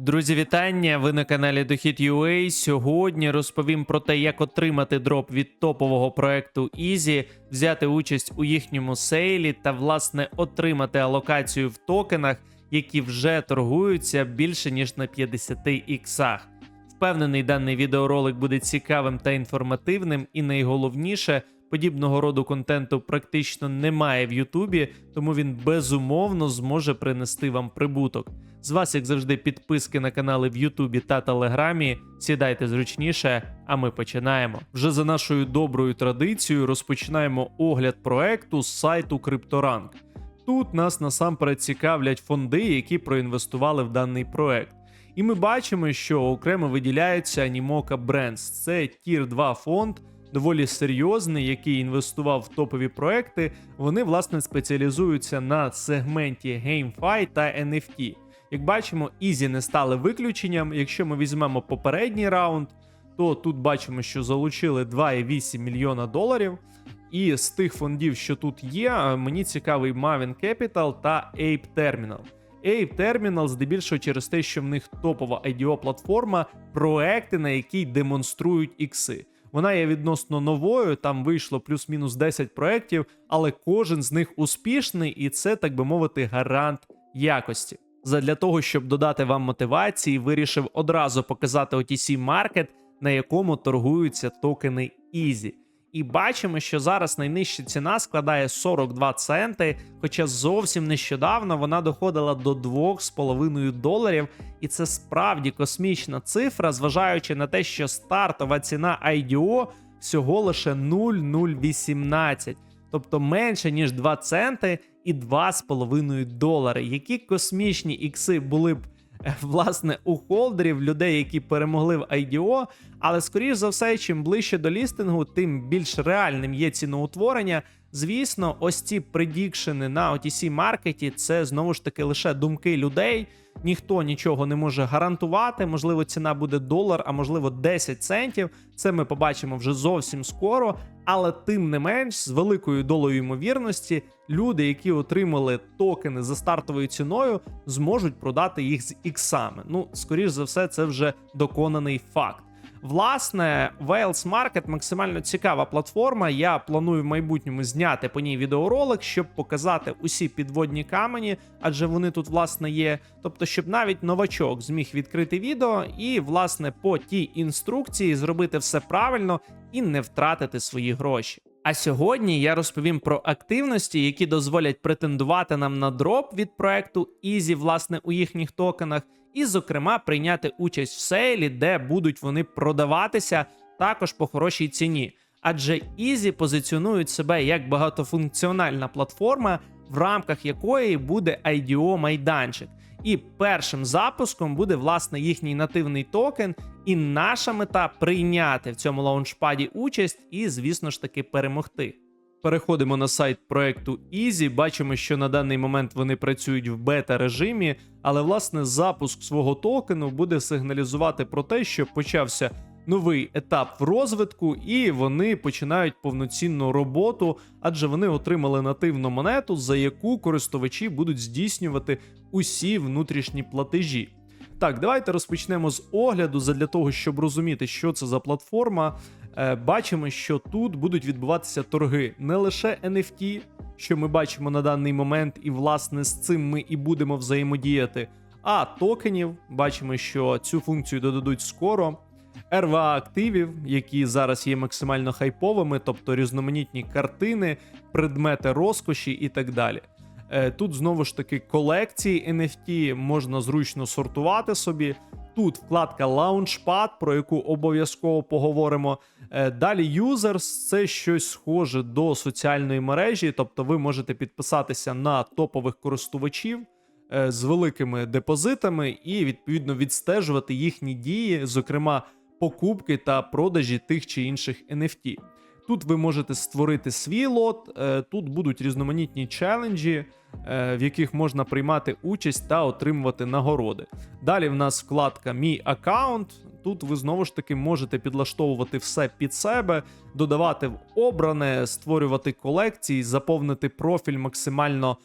Друзі, вітання! Ви на каналі Дохід.ua. Сьогодні розповім про те, як отримати дроп від топового проекту Easy, взяти участь у їхньому сейлі та, власне, отримати алокацію в токенах, які вже торгуються більше ніж на 50 іксах. Впевнений, даний відеоролик буде цікавим та інформативним, і найголовніше, подібного роду контенту практично немає в Ютубі, тому він безумовно зможе принести вам прибуток. З вас, як завжди, підписки на канали в Ютубі та Телеграмі. Сідайте зручніше, а ми починаємо. Вже за нашою доброю традицією розпочинаємо огляд проекту з сайту CryptoRank. Тут нас насамперед цікавлять фонди, які проінвестували в даний проект. І ми бачимо, що окремо виділяється Animoca Brands. Це Tier 2 фонд, доволі серйозний, який інвестував в топові проекти. Вони власне спеціалізуються на сегменті GameFi та NFT. Як бачимо, Easy не стали виключенням. Якщо ми візьмемо попередній раунд, то тут бачимо, що залучили 2,8 мільйона доларів. І з тих фондів, що тут є, мені цікавий Maven Capital та Ape Terminal. Ape Terminal здебільшого через те, що в них топова IDO платформа, проекти, на якій демонструють ікси. Вона є відносно новою, там вийшло плюс-мінус 10 проєктів, але кожен з них успішний, і це, так би мовити, гарант якості. Задля того, щоб додати вам мотивації, вирішив одразу показати OTC Market, на якому торгуються токени Easy. І бачимо, що зараз найнижча ціна складає 42 центи, хоча зовсім нещодавно вона доходила до 2,5 доларів, і це справді космічна цифра, зважаючи на те, що стартова ціна IDO всього лише 0,018, тобто менше ніж 2 центи і 2,5 долари. Які космічні ікси були б власне у холдерів, людей, які перемогли в IDO, але скоріш за все, чим ближче до лістингу, тим більш реальним є ціноутворення. Звісно, ось ці предікшени на OTC маркеті це знову ж таки лише думки людей. Ніхто нічого не може гарантувати. Можливо, ціна буде долар, а можливо 10 центів. Це ми побачимо вже зовсім скоро. Але тим не менш, з великою долею ймовірності, люди, які отримали токени за стартовою ціною, зможуть продати їх з іксами. Ну, скоріш за все, це вже доконаний факт. Власне, Wales Market максимально цікава платформа. Я планую в майбутньому зняти по ній відеоролик, щоб показати усі підводні камені, адже вони тут власне є. Тобто, щоб навіть новачок зміг відкрити відео і, власне, по тій інструкції зробити все правильно і не втратити свої гроші. А сьогодні я розповім про активності, які дозволять претендувати нам на дроп від проекту Easy, власне, у їхніх токенах, і, зокрема, прийняти участь в сейлі, де будуть вони продаватися також по хорошій ціні. Адже Easy позиціонують себе як багатофункціональна платформа, в рамках якої буде IDO майданчик. І першим запуском буде власне їхній нативний токен. І наша мета прийняти в цьому лаунчпаді участь і, звісно ж таки, перемогти. Переходимо на сайт проекту Easy. Бачимо, що на даний момент вони працюють в бета режимі, але власне запуск свого токену буде сигналізувати про те, що почався новий етап в розвитку, і вони починають повноцінну роботу, адже вони отримали нативну монету, за яку користувачі будуть здійснювати усі внутрішні платежі. Так, давайте розпочнемо з огляду задля того, щоб розуміти, що це за платформа. Е, бачимо, що тут будуть відбуватися торги не лише NFT, що ми бачимо на даний момент, і власне з цим ми і будемо взаємодіяти. А токенів бачимо, що цю функцію додадуть скоро. РВА активів, які зараз є максимально хайповими, тобто різноманітні картини, предмети розкоші і так далі. Е, Тут знову ж таки колекції NFT можна зручно сортувати собі. Тут вкладка Launchpad, про яку обов'язково поговоримо. Е, Далі Users це щось схоже до соціальної мережі, тобто ви можете підписатися на топових користувачів е, з великими депозитами і відповідно відстежувати їхні дії, зокрема покупки та продажі тих чи інших NFT. Тут ви можете створити свій лот, е, тут будуть різноманітні челенджі, е, в яких можна приймати участь та отримувати нагороди. Далі в нас вкладка Мій аккаунт. Тут ви знову ж таки можете підлаштовувати все під себе, додавати в обране, створювати колекції, заповнити профіль максимально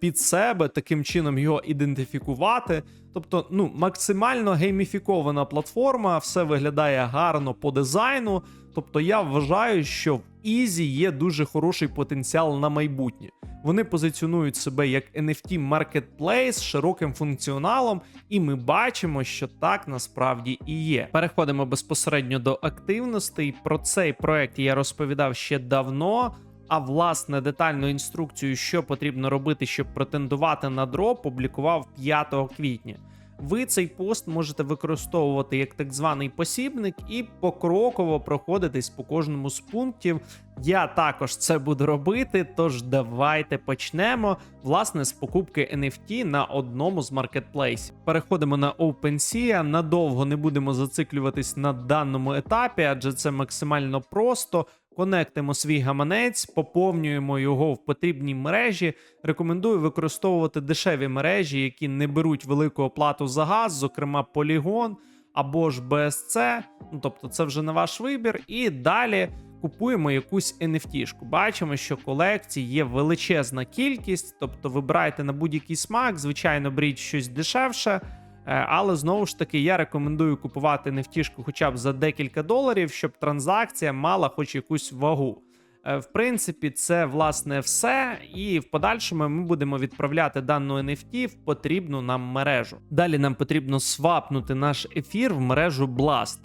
під себе, таким чином його ідентифікувати. Тобто, ну, максимально гейміфікована платформа, все виглядає гарно по дизайну. Тобто, я вважаю, що в Easy є дуже хороший потенціал на майбутнє. Вони позиціонують себе як NFT Marketplace з широким функціоналом, і ми бачимо, що так насправді і є. Переходимо безпосередньо до активностей. Про цей проект я розповідав ще давно. А власне детальну інструкцію, що потрібно робити, щоб претендувати на дроп, публікував 5 квітня. Ви цей пост можете використовувати як так званий посібник і покроково проходитись по кожному з пунктів. Я також це буду робити. Тож давайте почнемо власне з покупки NFT на одному з маркетплейсів. Переходимо на OpenSea. Надовго не будемо зациклюватись на даному етапі, адже це максимально просто. Конектимо свій гаманець, поповнюємо його в потрібній мережі. Рекомендую використовувати дешеві мережі, які не беруть велику оплату за газ, зокрема Polygon або ж BSC. Ну тобто, це вже на ваш вибір. І далі купуємо якусь NFT-шку. Бачимо, що колекцій є величезна кількість, тобто вибирайте на будь-який смак. Звичайно, беріть щось дешевше. Е, Але знову ж таки, я рекомендую купувати нефтішку хоча б за декілька доларів, щоб транзакція мала хоч якусь вагу. Е, В принципі, це власне все, і в подальшому ми будемо відправляти дану NFT в потрібну нам мережу. Далі нам потрібно свапнути наш ефір в мережу Blast.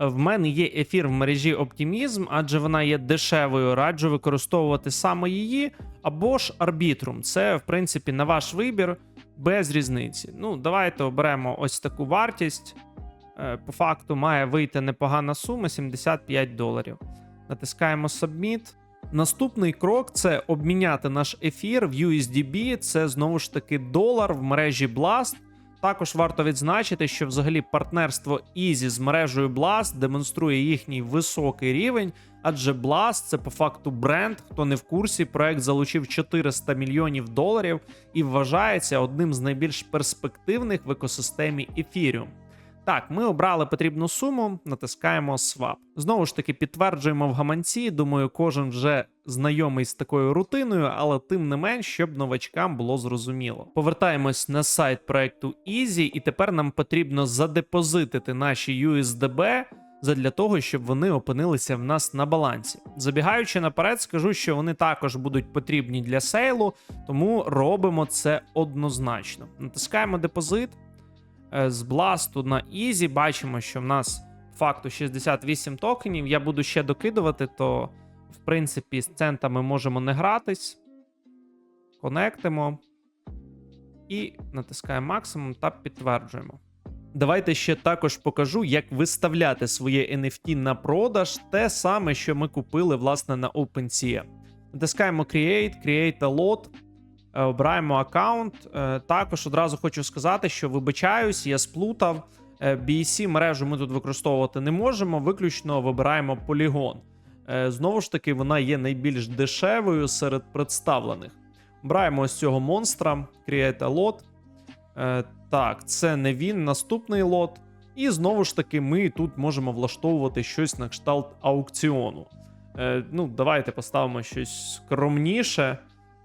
Е, В мене є ефір в мережі Optimism, адже вона є дешевою. Раджу використовувати саме її або ж Arbitrum. Це, в принципі, на ваш вибір без різниці. Ну, давайте оберемо ось таку вартість. Е, По факту має вийти непогана сума 75 доларів. Натискаємо Submit. Наступний крок це обміняти наш ефір в USDB. Це знову ж таки долар в мережі Blast. Також варто відзначити, що взагалі партнерство Ізі з мережею Blast демонструє їхній високий рівень, адже Blast це по факту бренд. Хто не в курсі, проект залучив 400 мільйонів доларів і вважається одним з найбільш перспективних в екосистемі Ethereum. Так, ми обрали потрібну суму, натискаємо Swap. Знову ж таки, підтверджуємо в гаманці. Думаю, кожен вже знайомий з такою рутиною, але тим не менш, щоб новачкам було зрозуміло. Повертаємось на сайт проекту Easy, і тепер нам потрібно задепозитити наші USDB задля того, щоб вони опинилися в нас на балансі. Забігаючи наперед, скажу, що вони також будуть потрібні для сейлу, тому робимо це однозначно. Натискаємо депозит. Е, З бласту на Easy бачимо, що в нас факту 68 токенів. Я буду ще докидувати, то в принципі з центами можемо не гратись. Конектимо і натискаємо максимум та підтверджуємо. Давайте ще також покажу, як виставляти своє NFT на продаж, те саме, що ми купили власне на OpenSea. Натискаємо Create, Create a lot, обираємо аккаунт. Е, Також одразу хочу сказати, що вибачаюсь, я сплутав. Е, BEC мережу ми тут використовувати не можемо, виключно вибираємо. Е, Знову ж таки, вона є найбільш дешевою серед представлених. Обираємо ось цього монстра, Create a lot. Е, Так, це не він, наступний лот. І знову ж таки, ми тут можемо влаштовувати щось на кшталт аукціону. Е, Ну, давайте поставимо щось скромніше.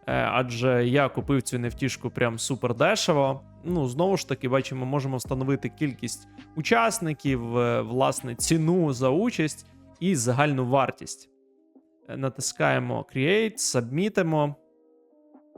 Е, Адже я купив цю нефтішку прям супер дешево. Ну, знову ж таки, бачимо, можемо встановити кількість учасників, е, власне, ціну за участь і загальну вартість. Е, Натискаємо Create, сабмітимо.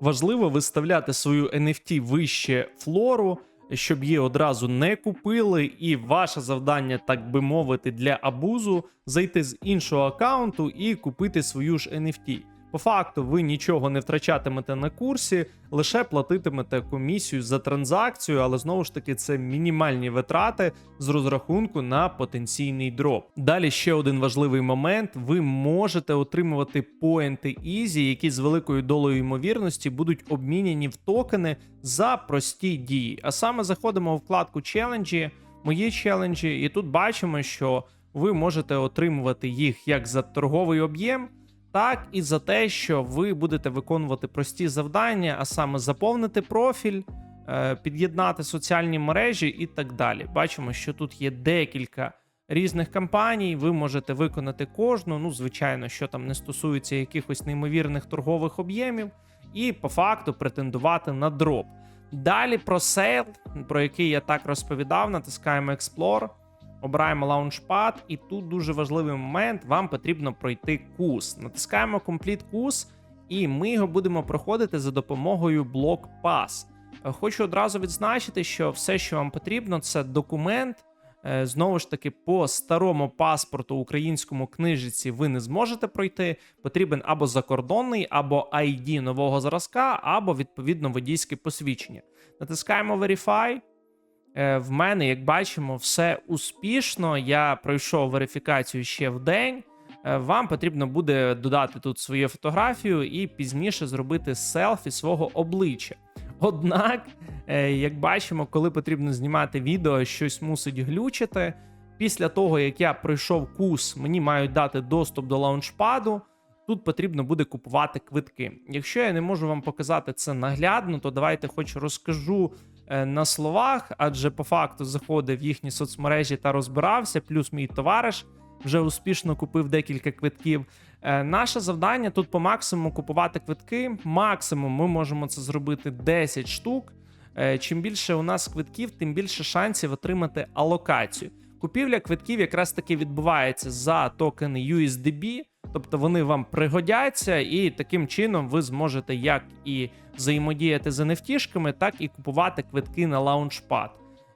Важливо виставляти свою NFT вище флору, щоб її одразу не купили, і ваше завдання, так би мовити, для абузу зайти з іншого аккаунту і купити свою ж NFT. По факту, ви нічого не втрачатимете на курсі, лише платитимете комісію за транзакцію, але знову ж таки це мінімальні витрати з розрахунку на потенційний дроп. Далі ще один важливий момент: ви можете отримувати поінти Easy, які з великою долею ймовірності будуть обміняні в токени за прості дії. А саме заходимо у вкладку челенджі, мої челенджі, і тут бачимо, що ви можете отримувати їх як за торговий об'єм так і за те, що ви будете виконувати прості завдання, а саме заповнити профіль, е, під'єднати соціальні мережі і так далі. Бачимо, що тут є декілька різних кампаній. Ви можете виконати кожну. Ну, звичайно, що там не стосується якихось неймовірних торгових об'ємів. і по факту претендувати на дроп. Далі про сейл, про який я так розповідав, натискаємо Explore, обираємо Launchpad, і тут дуже важливий момент: вам потрібно пройти курс. Натискаємо Complete курс, і ми його будемо проходити за допомогою блок Pass. Е, Хочу одразу відзначити, що все, що вам потрібно, це документ. Е, Знову ж таки, по старому паспорту українському книжиці ви не зможете пройти. Потрібен або закордонний, або ID нового зразка, або відповідно водійське посвідчення. Натискаємо Verify. Е, В мене, як бачимо, все успішно. Я пройшов верифікацію ще в день. Е, Вам потрібно буде додати тут свою фотографію і пізніше зробити селфі свого обличчя. Однак, е, як бачимо, коли потрібно знімати відео, щось мусить глючити. Після того, як я пройшов курс, мені мають дати доступ до лаунчпаду. Тут потрібно буде купувати квитки. Якщо я не можу вам показати це наглядно, то давайте хоч розкажу на словах, адже по факту заходив в їхні соцмережі та розбирався, плюс мій товариш вже успішно купив декілька квитків. Е, Наше завдання тут по максимуму купувати квитки. Максимум ми можемо це зробити 10 штук. Е, Чим більше у нас квитків, тим більше шансів отримати алокацію. Купівля квитків якраз таки відбувається за токени USDB, тобто вони вам пригодяться, і таким чином ви зможете як і взаємодіяти з NFT-шками, так і купувати квитки на лаунчпад.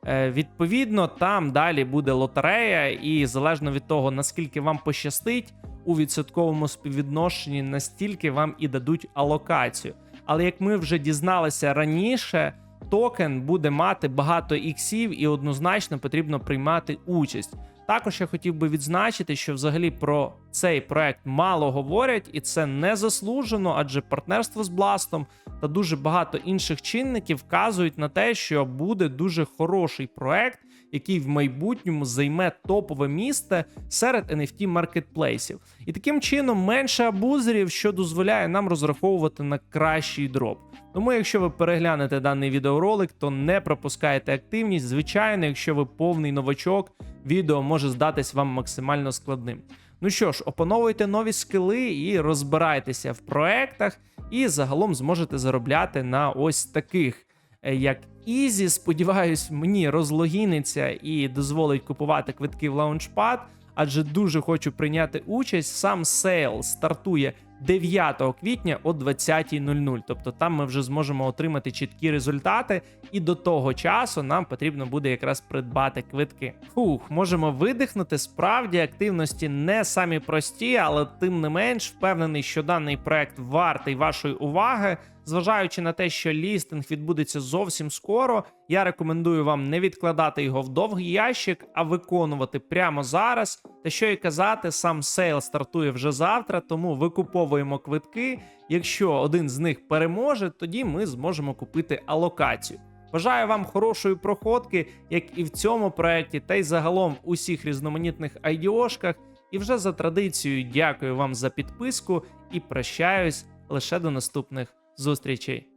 Е, Відповідно, там далі буде лотерея, і залежно від того, наскільки вам пощастить у відсотковому співвідношенні, настільки вам і дадуть алокацію. Але як ми вже дізналися раніше, токен буде мати багато іксів, і однозначно потрібно приймати участь. Також я хотів би відзначити, що взагалі про цей проект мало говорять, і це не заслужено, адже партнерство з Бластом та дуже багато інших чинників вказують на те, що буде дуже хороший проект, який в майбутньому займе топове місце серед NFT маркетплейсів. І таким чином менше абузерів, що дозволяє нам розраховувати на кращий дроп. Тому, якщо ви переглянете даний відеоролик, то не пропускайте активність. Звичайно, якщо ви повний новачок, відео може здатись вам максимально складним. Ну що ж, опановуйте нові скили і розбирайтеся в проектах, і загалом зможете заробляти на ось таких, е, як Ізі, Сподіваюсь, мені розлогіниться і дозволить купувати квитки в лаунчпад, адже дуже хочу прийняти участь. Сам сейл стартує 9 квітня о 20.00. Тобто там ми вже зможемо отримати чіткі результати, і до того часу нам потрібно буде якраз придбати квитки. Фух, можемо видихнути. Справді активності не самі прості, але тим не менш впевнений, що даний проект вартий вашої уваги. Зважаючи на те, що лістинг відбудеться зовсім скоро, я рекомендую вам не відкладати його в довгий ящик, а виконувати прямо зараз. Та що і казати, сам сейл стартує вже завтра, тому викуповуємо квитки. Якщо один з них переможе, тоді ми зможемо купити алокацію. Бажаю вам хорошої проходки, як і в цьому проєкті, та й загалом в усіх різноманітних айдіошках. І вже за традицією дякую вам за підписку і прощаюсь лише до наступних зустрічей.